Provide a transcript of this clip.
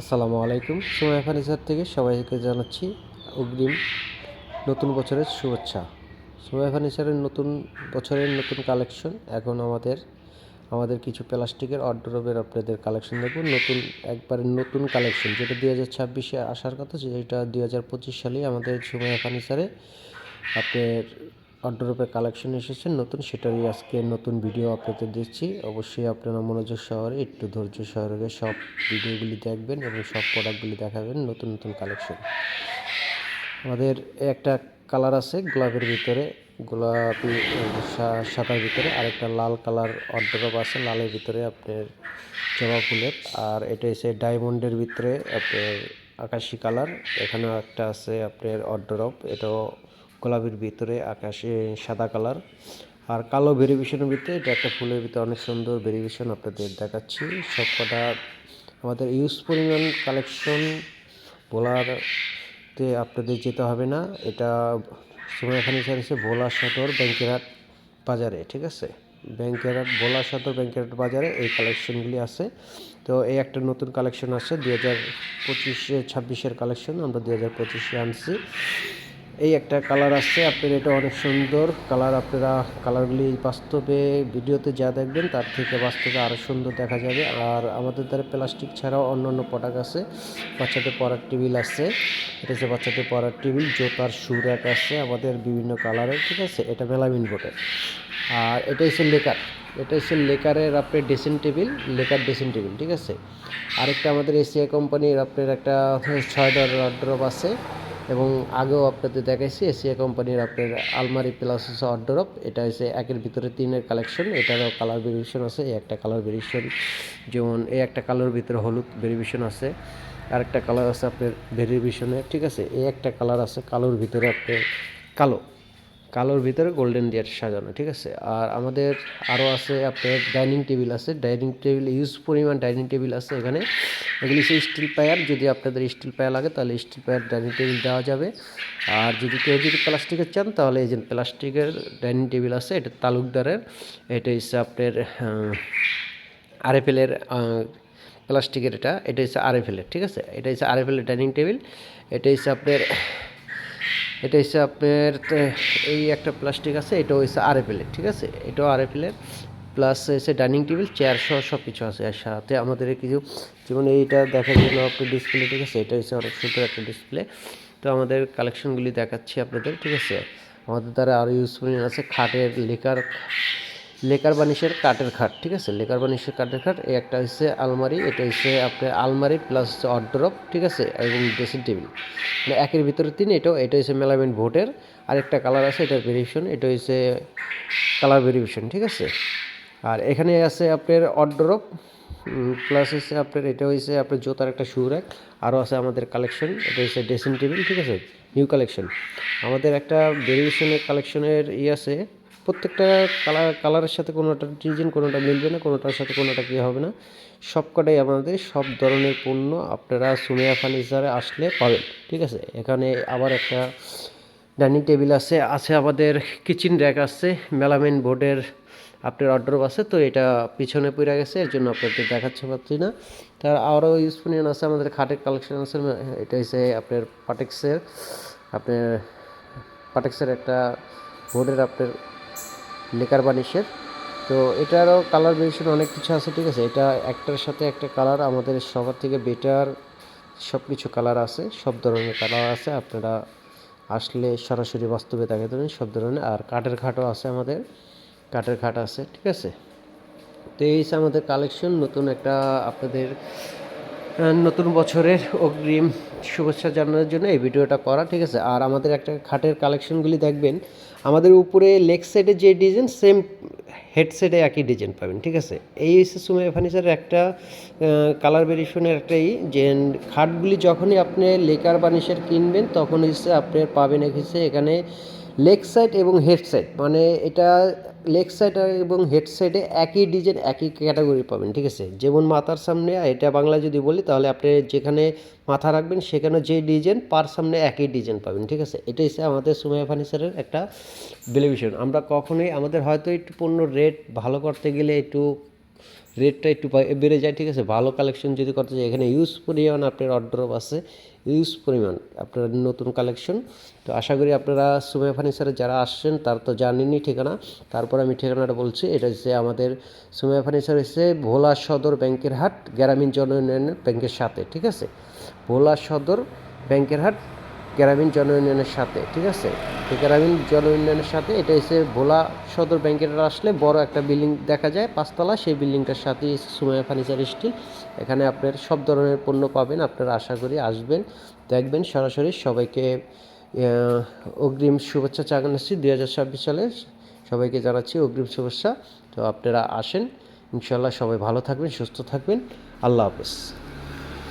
আসসালামু আলাইকুম। সময় ফার্নিচার থেকে সবাইকে জানাচ্ছি অগ্রিম নতুন বছরের শুভেচ্ছা। সময় ফার্নিচারের নতুন বছরের নতুন কালেকশন। এখন আমাদের আমাদের কিছু প্লাস্টিকের অর্ডারবের আপনাদের কালেকশন দেখুন নতুন, একবারে নতুন কালেকশন। যেটা দুই হাজার ছাব্বিশে আসার কথা যেটা দুই হাজার পঁচিশ সালেই আমাদের সময় ফার্নিচারে আপনার অর্ডারপে কালেকশন এসেছে, নতুন সেটারই আজকে নতুন ভিডিও আপনাদের দিচ্ছি। অবশ্যই আপনারা মনোযোগ শহরে একটু ধৈর্য সহকারে সব ভিডিওগুলি দেখবেন এবং সব প্রোডাক্টগুলি দেখাবেন নতুন নতুন কালেকশন আমাদের একটা কালার আছে গোলাপের ভিতরে, গোলাপি সাদার ভিতরে, আরেকটা লাল কালার অর্ডারপ আছে, লালের ভিতরে আপনার জবা ফুলের, আর এটা হচ্ছে ডায়মন্ডের ভিতরে আপনার আকাশি কালার এখানেও একটা আছে আপনার অর্ডারপ এটাও গোলাপির ভিতরে আকাশে সাদা কালার আর কালো ভেরিয়েশনের ভিতরে এটা একটা ফুলের ভিতরে অনেক সুন্দর ভেরিয়েশন আপনাদের দেখাচ্ছি। সবকটা আমাদের ইউজ পরিমাণ কালেকশন বলারতে আপনাদের যেতে হবে না। এটা সময় এখানে এসে ভোলা সদর ব্যাংকেরহাট বাজারে, ঠিক আছে? ব্যাংকেরহাট ভোলা সদর ব্যাংকেরহাট বাজারে এই কালেকশনগুলি আছে। তো এই একটা নতুন কালেকশন আছে দু হাজার পঁচিশে ছাব্বিশের কালেকশন, আমরা দু হাজার পঁচিশে আনছি। এই একটা কালার আসছে, আপনার এটা অনেক সুন্দর কালার আপনারা কালারগুলি বাস্তবে, ভিডিওতে যা দেখবেন তার থেকে বাস্তবে আরও সুন্দর দেখা যাবে। আর আমাদের দ্বারা প্লাস্টিক ছাড়াও অন্য অন্য প্রোডাক্ট আছে। বাচ্চাদের পরার টেবিল আছে। এটা হচ্ছে বাচ্চাদের পরার টেবিল জোতার শু র্যাক আছে আমাদের বিভিন্ন কালারের ঠিক আছে? এটা মেলামিন বোর্ডের। আর এটা হচ্ছে লেকার। এটা হচ্ছে লেকারের আপনার dressing table lacquer dressing table ঠিক আছে? আরেকটা আমাদের এসিআই কোম্পানির আপনার একটা, ছয় ডলার ড্রপ আছে। এবং আগেও আপনাদের দেখাইছি এশিয়া কোম্পানির আপনার আলমারি প্লাস হচ্ছে অর্ডারপ এটা হচ্ছে একের ভিতরে তিনের কালেকশন এটারও কালার ভেরিয়েশন আছে, এই একটা কালার ভেরিয়েশন যেমন এই একটা কালার ভিতরে হলুদ ভেরিয়েশন আছে, আরেকটা কালার আছে আপনার ভেরিয়েশনে ঠিক আছে, এই একটা কালার আছে কালোর ভিতরে আপনার কালো। কালোর ভিতরে গোল্ডেন দিয়ে সাজানো, ঠিক আছে? আর আমাদের আরও আছে আপনার ডাইনিং টেবিল আছে। ডাইনিং টেবিল ইউজ পরিমাণ ডাইনিং টেবিল আছে এখানে। এগুলি হচ্ছে স্টিল পায়ার যদি আপনাদের স্টিল পায়ার লাগে, তাহলে স্টিল পায়ার ডাইনিং টেবিল দেওয়া যাবে। আর যদি কেউ যদি প্লাস্টিকের চান, তাহলে এই যে প্লাস্টিকের ডাইনিং টেবিল আছে, এটা তালুকদারের। এটা হচ্ছে আপনার আরএফএলের প্লাস্টিকের এটা। এটা হচ্ছে আরএফএলের ঠিক আছে? এটা হচ্ছে আরএফএলের ডাইনিং টেবিল এটা হচ্ছে আপনার এটা হচ্ছে আপনার এই একটা প্লাস্টিক আছে, এটা হচ্ছে আরএফএলের ঠিক আছে? এটাও আরএফএলের প্লাস হচ্ছে ডাইনিং টেবিল চেয়ার সহ সব কিছু আছে আর সাথে। আমাদের কিছু, যেমন এইটা দেখার জন্য আপনার ডিসপ্লে ঠিক আছে? এটা হচ্ছে অনেক সুন্দর একটা ডিসপ্লে তো আমাদের কালেকশনগুলি দেখাচ্ছি আপনাদের, ঠিক আছে? আমাদের দ্বারা আরও ইউজফুল আছে, খাটের লেকার লেকার বানিশের কাঠের খাট, ঠিক আছে? লেকার বানিশের কাঠের খাট, এই একটা হচ্ছে আলমারি, এটা হচ্ছে আপনার আলমারি প্লাস হচ্ছে অর্ডারপ ঠিক আছে? এবং ড্রেসিং টেবিল মানে একের ভিতরে তিন, এটাও, এটা হচ্ছে মেলামেন্ট ভোটের। আরেকটা কালার আছে, এটার ভেরিয়েশন এটা হচ্ছে কালার ভেরিয়েশন ঠিক আছে? আর এখানে আছে আপনার অর্ডারপ প্লাস হচ্ছে আপনার, এটা হচ্ছে আপনার জোতার একটা শু র্যাক আরও আছে আমাদের কালেকশন এটা হচ্ছে ড্রেসিং টেবিল ঠিক আছে? নিউ কালেকশন আমাদের একটা ভেরিয়েশনের কালেকশনের ই আছে প্রত্যেকটা কালার কালারের সাথে কোনোটা ডিজাইন কোনোটা মিলবে না, কোনোটার সাথে কোনোটা কী হবে না। সবকটাই আমাদের সব ধরনের পণ্য আপনারা সুমিয়া ফার্নিচারে আসলে পাবেন, ঠিক আছে? এখানে আবার একটা ডাইনিং টেবিল আছে আছে আমাদের কিচেন র্যাক আছে মেলামেন বোর্ডের আপনার অর্ডার আছে, তো এটা পিছনে পড়ে গেছে, এর জন্য আপনাদের দেখাচ্ছে পাচ্ছি না। তার আরও ইউজফুল আছে, আমাদের খাটের কালেকশন আছে, এটা হচ্ছে আপনার পাটেক্সের আপনার পাটেক্সের একটা বোর্ডের আপনার লেকার বানিশের। তো এটারও কালার ভেরিয়েশন অনেক কিছু আছে, ঠিক আছে? এটা একটার সাথে একটা কালার আমাদের সবার থেকে বেটার সব কিছু কালার আছে, সব ধরনের কালার আছে। আপনারা আসলে সরাসরি বাস্তবে দেখা দেবেন সব ধরনের। আর কাঠের খাটও আছে আমাদের, কাঠের খাট আছে, ঠিক আছে? তো এই আমাদের কালেকশন নতুন একটা আপনাদের নতুন বছরের অগ্রিম শুভেচ্ছা জানানোর জন্য এই ভিডিওটা করা, ঠিক আছে? আর আমাদের একটা খাটের কালেকশনগুলি দেখবেন। আমাদের উপরে লেগ সাইডে যে ডিজাইন সেম হেডসেটে একই ডিজাইন পাবেন, ঠিক আছে? এই হচ্ছে সুমাই ফার্নিচারের একটা কালার ভেরিয়েশনের একটাই যে খাটগুলি যখনই আপনি লেকার বানিশের কিনবেন তখন হচ্ছে আপনি পাবেন এখানে লেগ সাইড এবং হেড সাইড। মানে এটা লেগ সাইড এবং হেড সাইডে একই ডিজাইন, একই ক্যাটাগরি পাবেন, ঠিক আছে? যেমন মাথার সামনে এটা বাংলা যদি বলি, তাহলে আপনি যেখানে মাথা রাখবেন, সেখানে যে ডিজাইন, পার সামনে একই ডিজাইন পাবেন, ঠিক আছে? এটা হচ্ছে আমাদের সুমাইয়া ফার্নিচারের একটা বেলিভিশন আমরা কখনোই, আমাদের হয়তো একটু পণ্য রেট ভালো করতে গেলে একটু রেটটা একটু বেড়ে যায়, ঠিক আছে? ভালো কালেকশন যদি করতে চাই এখানে ইউজ পরিমাণ আপনার অর্ডার আছে। ইউজ পরিমাণ, আপনার নতুন কালেকশন তো আশা করি আপনারা সুমে ফার্নিচারে যারা আসছেন, তার তো জানেনই ঠিকানা। তারপর আমি ঠিকানাটা বলছি, এটা হচ্ছে আমাদের সুমে ফার্নিচার হচ্ছে ভোলা সদর ব্যাংকের হাট, গ্রামীণ জন ব্যাংকের সাথে, ঠিক আছে? ভোলা সদর ব্যাংকের হাট গ্রামীণ জন উন্নয়নের সাথে, ঠিক আছে? তো গ্রামীণ জন উন্নয়নের সাথে এটা হচ্ছে ভোলা সদর ব্যাংকের আসলে বড় একটা বিল্ডিং দেখা যায়, পাঁচতলা। সেই বিল্ডিংটার সাথেই সুমায়া ফার্নিচার স্টিল। এখানে আপনার সব ধরনের পণ্য পাবেন, আপনারা আশা করি আসবেন, দেখবেন সরাসরি সবাইকে অগ্রিম শুভেচ্ছা জানাচ্ছি দুই হাজার ছাব্বিশ সালে। সবাইকে জানাচ্ছি অগ্রিম শুভেচ্ছা। তো আপনারা আসেন ইনশাল্লাহ সবাই ভালো থাকবেন, সুস্থ থাকবেন। আল্লাহ হাফেজ।